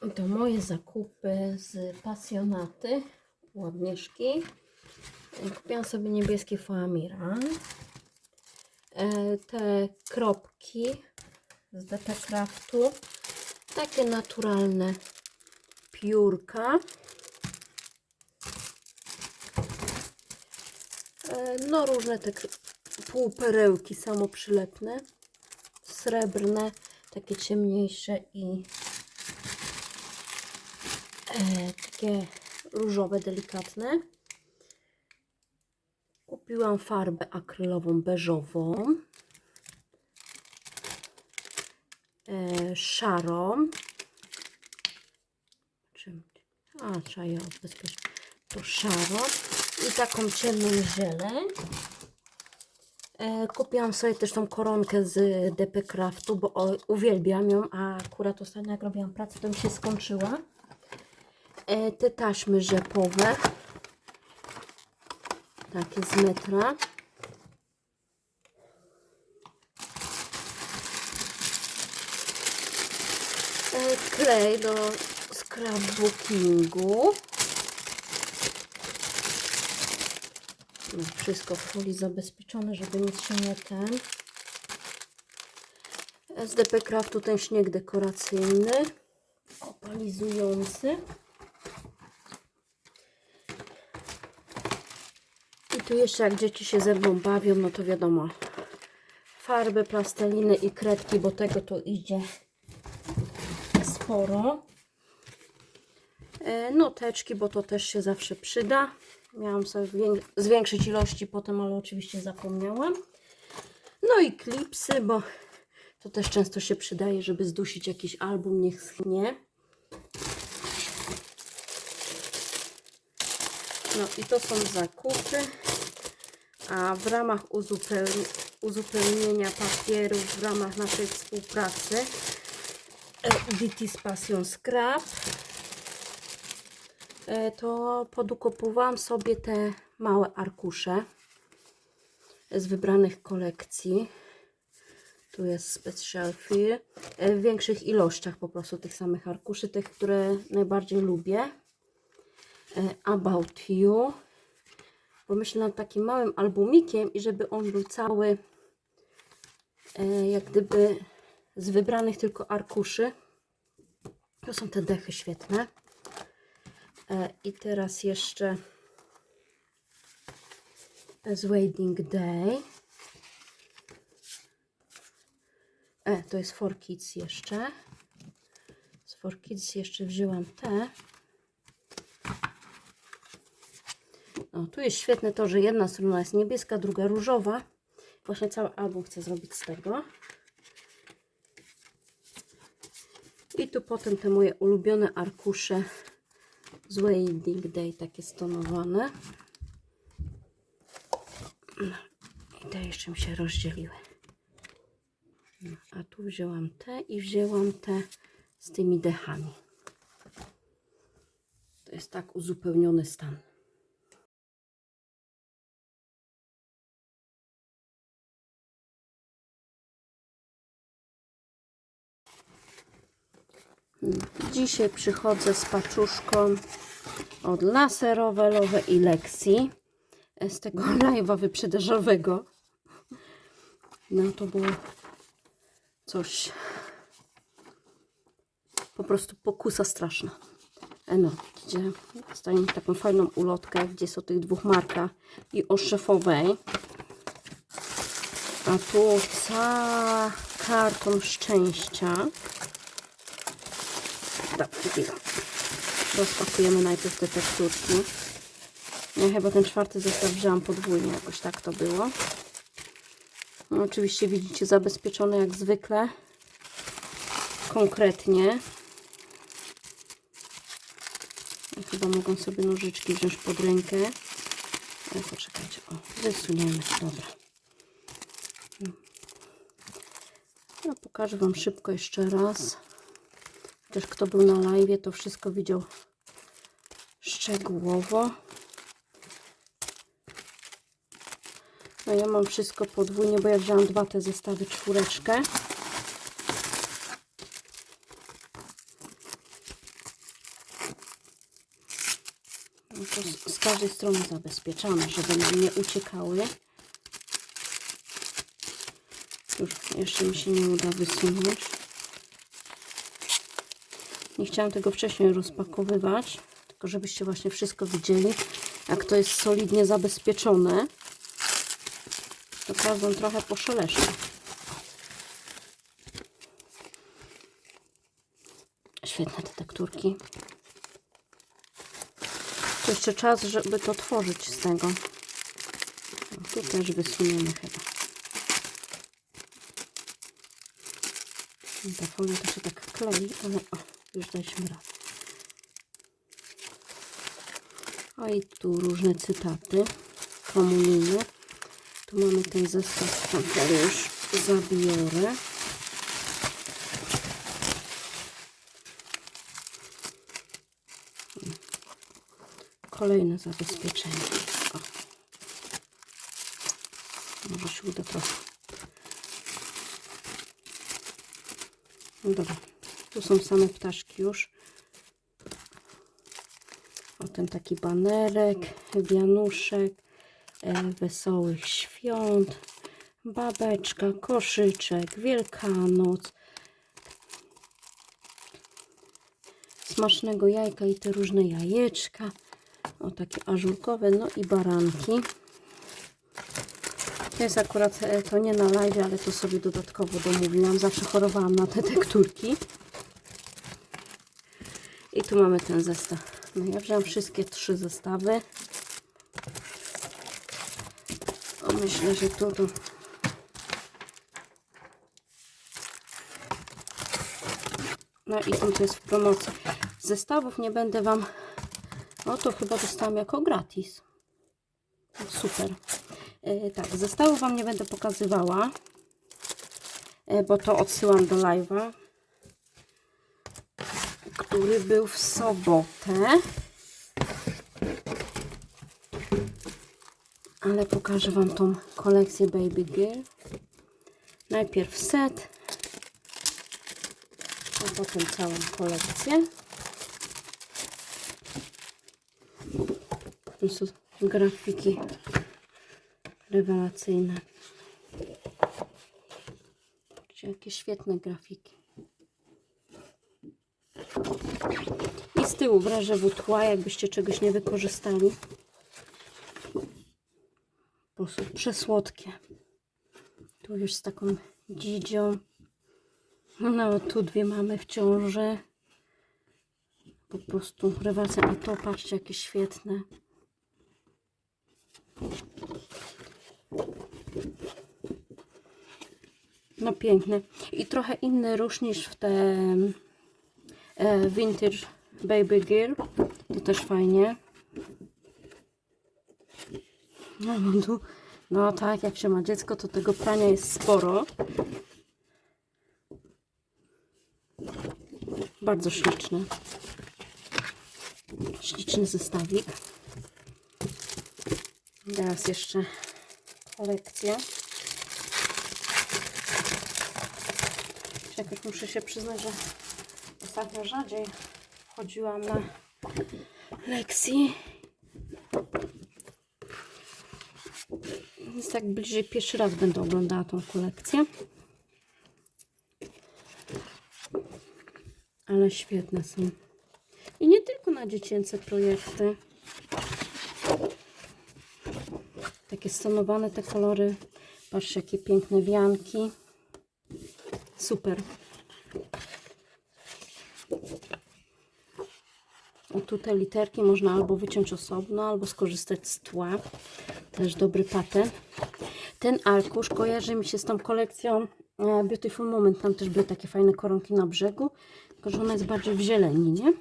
To moje zakupy z pasjonaty u Agnieszki. Kupiłam sobie niebieski foamira. E, Te kropki z Craftu. Takie naturalne piórka. E, No różne te półperełki samoprzylepne. Srebrne, takie ciemniejsze i takie różowe, delikatne. Kupiłam farbę akrylową beżową, e, szarą. Czym? A, trzeba je odbezpieczyć. To szarą i taką ciemną zieleń. E, kupiłam sobie też tą koronkę z DP Craftu, bo uwielbiam ją, a akurat ostatnio jak robiłam pracę, to mi się skończyła. E, te taśmy rzepowe. Takie z metra. E, klej do scrapbookingu. No, wszystko w folii zabezpieczone, żeby nic się nie ten. SDP Craftu ten śnieg dekoracyjny, opalizujący. Tu jeszcze jak dzieci się ze mną bawią, no to wiadomo, farby, plasteliny i kredki, bo tego to idzie sporo. E, Noteczki, bo to też się zawsze przyda. Miałam sobie wię- zwiększyć ilości potem, ale oczywiście zapomniałam. No i klipsy, bo to też często się przydaje, żeby zdusić jakiś album, niech schnie. No i to są zakupy. A w ramach uzupełni- uzupełnienia papierów, w ramach naszej współpracy e, DT z Passion Scrap e, to podukupowałam sobie te małe arkusze z wybranych kolekcji. Tu jest Special Feel. e, W większych ilościach po prostu tych samych arkuszy, tych, które najbardziej lubię. E, About You. Pomyślę nad takim małym albumikiem i żeby on był cały e, jak gdyby z wybranych tylko arkuszy. To są te dechy świetne. E, I teraz jeszcze z Waiting Day. E, to jest For Kids jeszcze. Z For Kids jeszcze wzięłam te. O, tu jest świetne to, że jedna strona jest niebieska, druga różowa. Właśnie cały album chcę zrobić z tego. I tu potem te moje ulubione arkusze z Waiting Day, takie stonowane. No, I te jeszcze mi się rozdzieliły. No, a tu wzięłam te i wzięłam te z tymi dechami. To jest tak uzupełniony stan. Dzisiaj przychodzę z paczuszką od Laserowelowe i Lexi z tego live'a wyprzedażowego. No to było coś po prostu pokusa straszna. E no, gdzie dostajemy taką fajną ulotkę, gdzie o tych dwóch markach i o szefowej. A tu ca karton szczęścia. Dobra, chwila. Rozpakujemy najpierw te teksturki. Ja chyba ten czwarty zestaw wzięłam podwójnie, jakoś tak to było. No, oczywiście widzicie zabezpieczone jak zwykle. Konkretnie. Ja chyba mogą sobie nożyczki wziąć pod rękę. Ale poczekajcie, o, wysuniemy, dobra. Ja pokażę Wam szybko jeszcze raz. Też kto był na live, to wszystko widział szczegółowo. No ja mam wszystko podwójnie, bo ja wziąłam dwa te zestawy czwóreczkę. No to z każdej strony zabezpieczamy, żeby nam nie uciekały. Już jeszcze mi się nie uda wysunąć. Chciałam tego wcześniej rozpakowywać, tylko żebyście właśnie wszystko widzieli, jak to jest solidnie zabezpieczone. To każdą trochę poszeleszczę. Świetne te tekturki. To jeszcze czas, żeby to tworzyć z tego. Tu też wysuniemy chyba. Ta folia to się tak klei, ale o, już daliśmy radę. O i tu różne cytaty komunijne. Tu mamy ten zestaw, który już zabiorę. Kolejne zabezpieczenie. O. Może się uda trochę. No dobra, tu są same ptaszki już. O ten taki banerek, wianuszek, e, wesołych świąt, babeczka, koszyczek, wielkanoc, smacznego jajka i te różne jajeczka. O takie ażurkowe, no i baranki. To jest akurat, e, to nie na live, ale to sobie dodatkowo domówiłam. Zawsze chorowałam na te tekturki. Tu mamy ten zestaw. No ja wziąłem wszystkie trzy zestawy. O, myślę, że tu, tu No i tam to jest w promocji. Zestawów nie będę Wam... O, to chyba dostałam jako gratis. Super. E, tak, zestawów Wam nie będę pokazywała, e, bo to odsyłam do live'a, który był w sobotę. Ale pokażę Wam tą kolekcję Baby Girl. Najpierw set, a potem całą kolekcję. Tu są grafiki rewelacyjne. Jakie świetne grafiki. I z tyłu w razie tła, jakbyście czegoś nie wykorzystali. Po prostu przesłodkie. Tu już z taką dzidzią. No, tu dwie mamy w ciąży. Po prostu rewelacja. A to patrzcie, jakie świetne. No piękny. I trochę inny róż niż w e, Vintage Baby Girl. To też fajnie. No, no tu, no tak, jak się ma dziecko, to tego prania jest sporo. Bardzo śliczny. Śliczny zestawik. Teraz jeszcze kolekcja. Jakoś muszę się przyznać, że ostatnio rzadziej chodziłam na lekcji. Więc tak bliżej pierwszy raz będę oglądała tą kolekcję. Ale świetne są. I nie tylko na dziecięce projekty. Takie stonowane te kolory. Patrzcie, jakie piękne wianki. Super. Tutaj literki można albo wyciąć osobno, albo skorzystać z tła. Też dobry patent. Ten arkusz kojarzy mi się z tą kolekcją e, Beautiful Moment. Tam też były takie fajne koronki na brzegu, tylko że ona jest bardziej w zieleni, nie?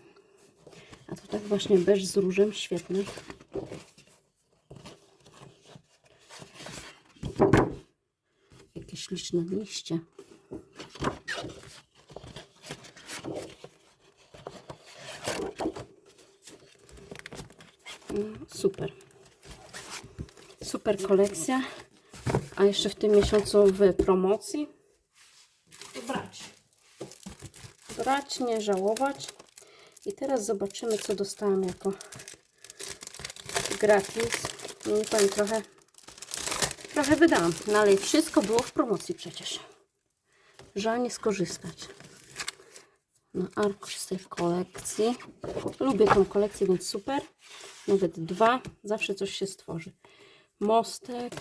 A to tak właśnie beż z różem, świetny. Jakie śliczne liście. Super. Super kolekcja. A jeszcze w tym miesiącu w promocji. Brać. Brać, nie żałować. I teraz zobaczymy, co dostałam jako gratis. Nie powiem, trochę, trochę wydałam. No ale wszystko było w promocji przecież. Żal nie skorzystać. No, arkusz z tej kolekcji. Lubię tą kolekcję, więc super. Nawet dwa. Zawsze coś się stworzy. Mostek,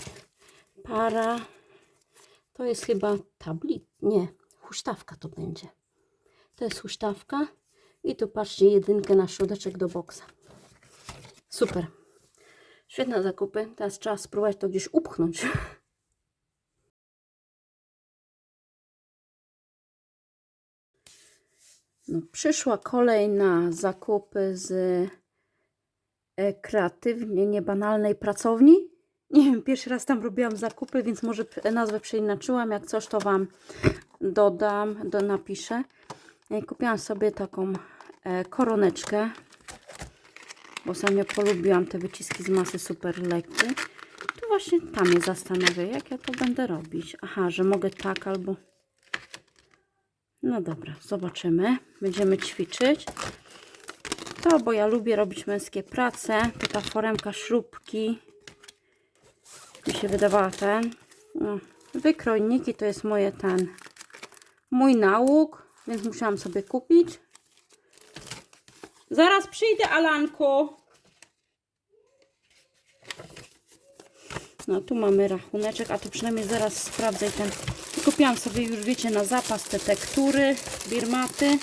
para. To jest chyba tablit. Nie, huśtawka to będzie. To jest huśtawka. I tu patrzcie, jedynkę na środeczek do boksa. Super. Świetne zakupy. Teraz trzeba spróbować to gdzieś upchnąć. No, przyszła kolej na zakupy z e, kreatywnie niebanalnej pracowni. Nie wiem, pierwszy raz tam robiłam zakupy, więc może nazwę przeinaczyłam. Jak coś, to Wam dodam, do, napiszę. E, Kupiłam sobie taką e, koroneczkę, bo sobie polubiłam te wyciski z masy super lekkie. To właśnie tam mnie zastanawia, jak ja to będę robić. Aha, że mogę tak albo... No dobra, zobaczymy. Będziemy ćwiczyć. To, bo ja lubię robić męskie prace. To ta foremka śrubki. Mi się wydawała ten. No, wykrojniki to jest moje ten. Mój nauk, więc musiałam sobie kupić. Zaraz przyjdę, Alanku. No tu mamy rachuneczek, a tu przynajmniej zaraz sprawdzę ten. Kupiłam sobie już, wiecie, na zapas te tektury, birmaty.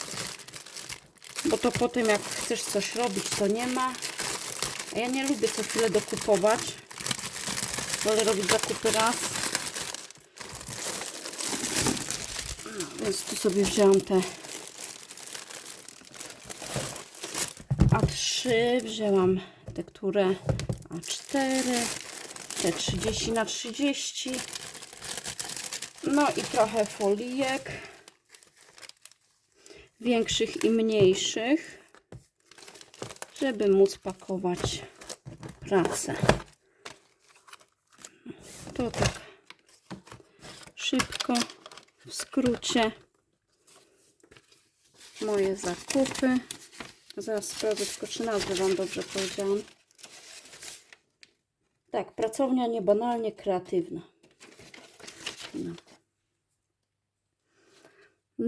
Bo to potem jak chcesz coś robić, to nie ma. A ja nie lubię co chwilę dokupować. Wolę robić zakupy raz. Więc tu sobie wzięłam te A3, wzięłam tekturę A4, te 30 na 30 no i trochę folijek większych i mniejszych żeby móc pakować pracę. To tak szybko w skrócie. Moje zakupy. Zaraz sprawdzę tylko czy nazwę Wam dobrze powiedziałam. Tak, pracownia niebanalnie kreatywna. No.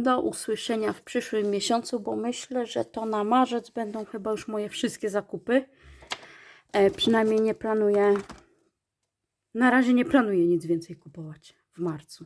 Do usłyszenia w przyszłym miesiącu, bo myślę, że to na marzec będą chyba już moje wszystkie zakupy. E, przynajmniej nie planuję. Na razie nie planuję nic więcej kupować w marcu.